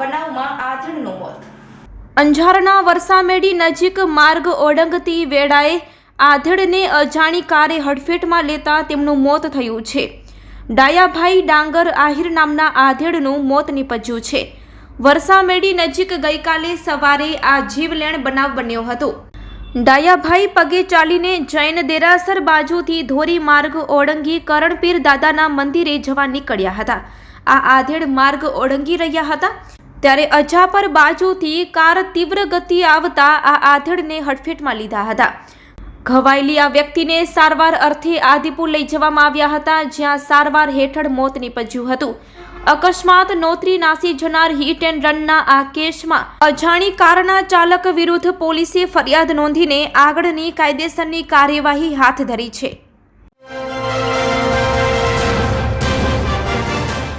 બનાવમાં આધણનું મોત. અંજારના વરસામેડી નજીક માર્ગ ઓળંગતી વેળાએ આધેડને અજાણી કારે હડફેટમાં લેતા તેમનું મોત થયું છે. ડાયાભાઈ ડાંગર આહિર નામના આધેડનું મોત નીપજ્યું છે. વરસામેડી નજીક ગઈકાલે સવારે આ જીવલેણ બનાવ બન્યો હતો. ડાયાભાઈ પગે ચાલીને જૈન દેરાસર બાજુથી ધોરી માર્ગ ઓળંગી કરણપીર દાદાના મંદિરે જવા નીકળ્યા હતા. આ આધેડ માર્ગ ઓળંગી રહ્યા હતા. ત્યારે અજાપર બાજુથી કાર તીવ્ર ગતિ આવતા આ આધેડને હડફેટમાં લીધા હતા. ઘવાયેલી આ વ્યક્તિને સારવાર અર્થે આદિપુર લઈ જવામાં આવ્યા હતા, જ્યાં સારવાર હેઠળ મોત નીપજ્યું હતું. અકસ્માત નોતરી નાસી જનાર હિટ એન્ડ રનના આ કેસમાં અજાણી કારના ચાલક વિરુદ્ધ પોલીસે ફરિયાદ નોંધીને આગળની કાયદેસરની કાર્યવાહી હાથ ધરી છે.